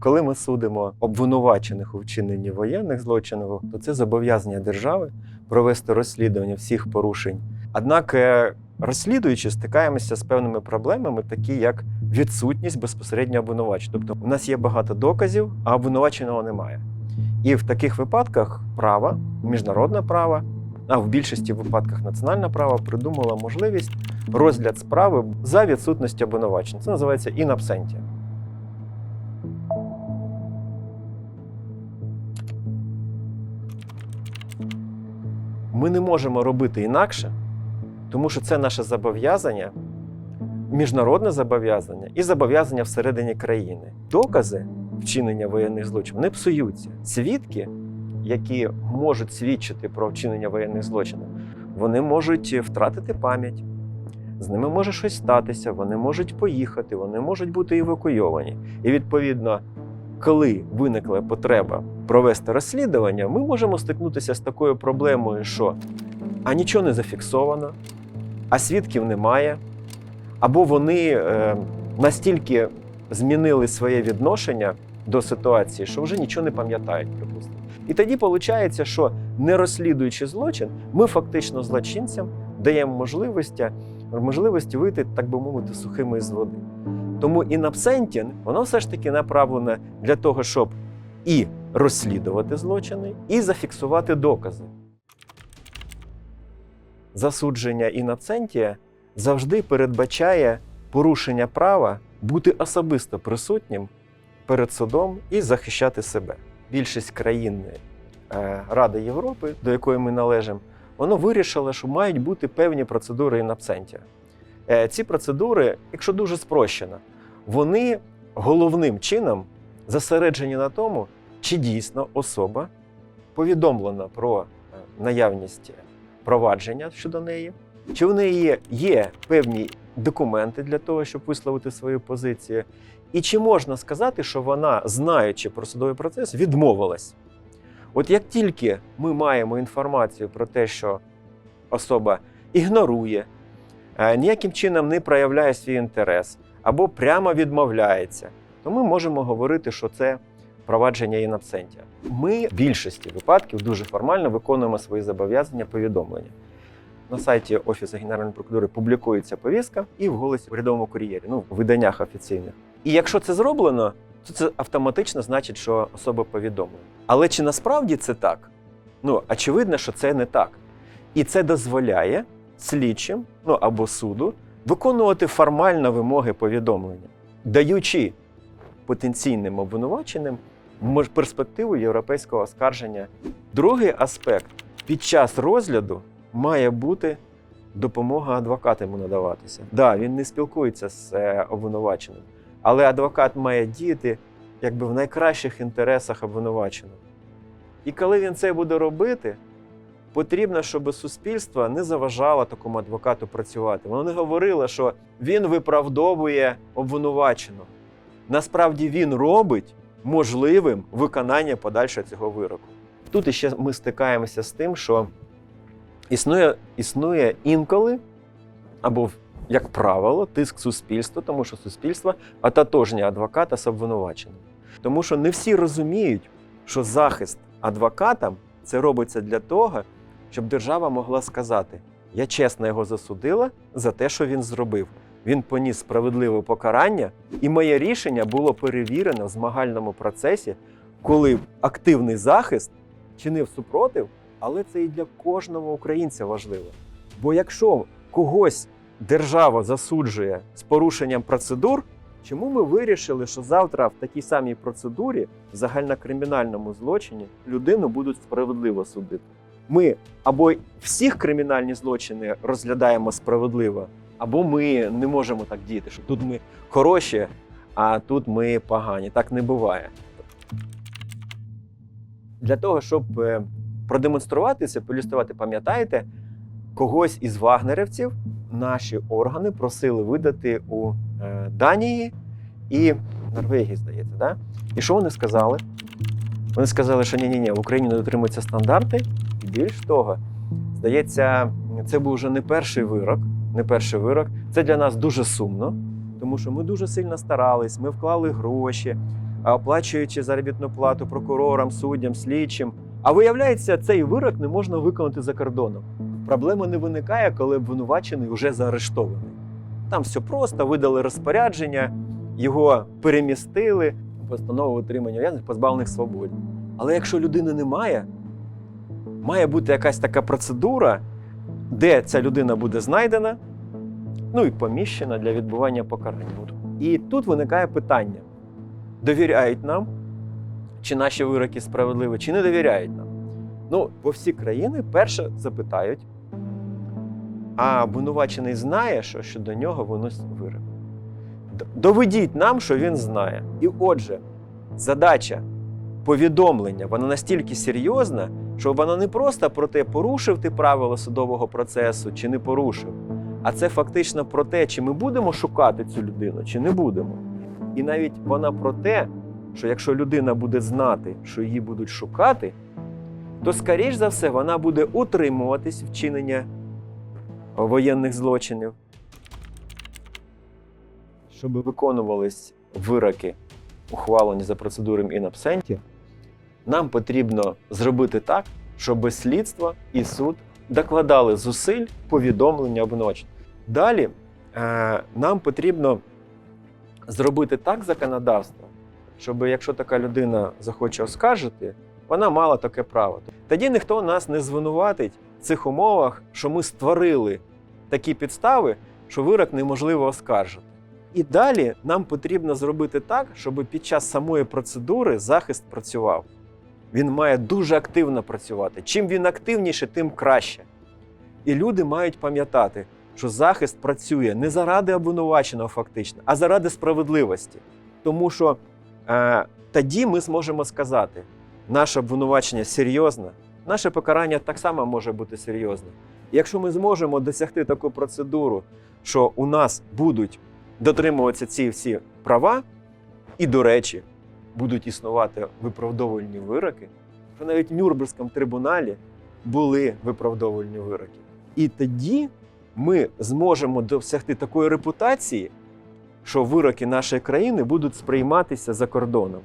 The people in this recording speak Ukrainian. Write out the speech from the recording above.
Коли ми судимо обвинувачених у вчиненні воєнних злочинів, то це зобов'язання держави провести розслідування всіх порушень. Однак, е, розслідуючи, стикаємося з певними проблемами, такі як відсутність безпосередньо обвинувачення. Тобто, у нас є багато доказів, а обвинуваченого немає. І в таких випадках право, міжнародне право, а в більшості випадках національне право придумало можливість розгляд справи за відсутності обвинувачення. Це називається in Ми не можемо робити інакше, тому що це наше зобов'язання, міжнародне зобов'язання і зобов'язання всередині країни. Докази вчинення воєнних злочинів не псуються. Свідки, які можуть свідчити про вчинення воєнних злочинів, вони можуть втратити пам'ять. З ними може щось статися, вони можуть поїхати, вони можуть бути евакуйовані. І відповідно, коли виникла потреба провести розслідування, ми можемо стикнутися з такою проблемою, що а нічого не зафіксовано, а свідків немає, або вони е, настільки змінили своє відношення до ситуації, що вже нічого не пам'ятають, припустимо. І тоді виходить, що не розслідуючи злочин, ми фактично злочинцям даємо можливості, можливості вийти, так би мовити, сухими з води. Тому інабсентін, воно все ж таки направлене для того, щоб і розслідувати злочини, і зафіксувати докази. Засудження інабсентія завжди передбачає порушення права бути особисто присутнім перед судом і захищати себе. Більшість країн е, Ради Європи, до якої ми належимо, воно вирішило, що мають бути певні процедури інабсентія. Е, Ці процедури, якщо дуже спрощено, вони головним чином зосереджені на тому, чи дійсно особа повідомлена про е, наявність провадження щодо неї, чи в неї є певні документи для того, щоб висловити свою позицію, і чи можна сказати, що вона, знаючи про судовий процес, відмовилась. От як тільки ми маємо інформацію про те, що особа ігнорує, е, ніяким чином не проявляє свій інтерес або прямо відмовляється, то ми можемо говорити, що це провадження інабсентія. Ми в більшості випадків дуже формально виконуємо свої зобов'язання повідомлення. На сайті Офісу Генеральної прокуратури публікується повістка і в голосі в рядовому кур'єрі, ну в виданнях офіційних. І якщо це зроблено, то це автоматично значить, що особа повідомлена. Але чи насправді це так? Ну, очевидно, що це не так. І це дозволяє слідчим ну або суду виконувати формально вимоги повідомлення, даючи потенційним обвинуваченим перспективу європейського оскарження. Другий аспект під час розгляду має бути допомога адвоката йому надаватися. Да, він не спілкується з е, обвинуваченим, але адвокат має діяти якби в найкращих інтересах обвинуваченого. І коли він це буде робити, потрібно, щоб суспільство не заважало такому адвокату працювати. Воно не говорило, що він виправдовує обвинуваченого. Насправді він робить можливим виконання подальшого цього вироку. Тут іще ми стикаємося з тим, що існує, існує інколи, або, як правило, тиск суспільства, тому що суспільство ототожнює адвоката з обвинуваченим. Тому що не всі розуміють, що захист адвокатам це робиться для того, щоб держава могла сказати: я чесно його засудила за те, що він зробив. Він поніс справедливе покарання, і моє рішення було перевірено в змагальному процесі, коли активний захист чинив супротив, але це і для кожного українця важливо. Бо якщо когось держава засуджує з порушенням процедур, чому ми вирішили, що завтра в такій самій процедурі, в загальнокримінальному злочині, людину будуть справедливо судити? Ми або всіх кримінальні злочини розглядаємо справедливо, або ми не можемо так діяти, що тут ми хороші, а тут ми погані. Так не буває. Для того, щоб е, продемонструвати це, пам'ятаєте, когось із вагнерівців наші органи просили видати у е, Данії і Норвегії, здається. Да? І що вони сказали? Вони сказали, що ні-ні, ні в Україні не дотримуються стандарти. І більш того, здається, це був вже не перший вирок. Не перший вирок. Це для нас дуже сумно, тому що ми дуже сильно старались, ми вклали гроші, оплачуючи заробітну плату прокурорам, суддям, слідчим. А виявляється, цей вирок не можна виконати за кордоном. Проблема не виникає, коли обвинувачений вже заарештований. Там все просто, видали розпорядження, його перемістили, постанову отримання ув'язнених позбавлених свободи. Але якщо людини немає, має бути якась така процедура, де ця людина буде знайдена, ну і поміщена для відбування покарання. І тут виникає питання: довіряють нам, чи наші вироки справедливі, чи не довіряють нам. Ну, бо всі країни перше запитають, а обвинувачений знає, що щодо нього виносить вирок. Доведіть нам, що він знає. І отже, задача повідомлення вона настільки серйозна, що вона не просто про те, порушив ти правила судового процесу чи не порушив, а це фактично про те, чи ми будемо шукати цю людину, чи не будемо. І навіть вона про те, що якщо людина буде знати, що її будуть шукати, то, скоріш за все, вона буде утримуватись вчинення воєнних злочинів, щоб виконувались вироки, ухвалені за процедурами in нам потрібно зробити так, щоб слідство і суд докладали зусиль повідомлення обвинувачення. Далі е, нам потрібно зробити так законодавство, щоб якщо така людина захоче оскаржити, вона мала таке право. Тоді ніхто нас не звинуватить цих умовах, що ми створили такі підстави, що вирок неможливо оскаржити. І далі нам потрібно зробити так, щоб під час самої процедури захист працював. Він має дуже активно працювати. Чим він активніше, тим краще. І люди мають пам'ятати, що захист працює не заради обвинуваченого, фактично, а заради справедливості. Тому що е, тоді ми зможемо сказати, наше обвинувачення серйозне, наше покарання так само може бути серйозне. І якщо ми зможемо досягти таку процедуру, що у нас будуть дотримуватися ці всі права, і, до речі, будуть існувати виправдовувальні вироки, що навіть в Нюрнберзькому трибуналі були виправдовувальні вироки. І тоді ми зможемо досягти такої репутації, що вироки нашої країни будуть сприйматися за кордоном.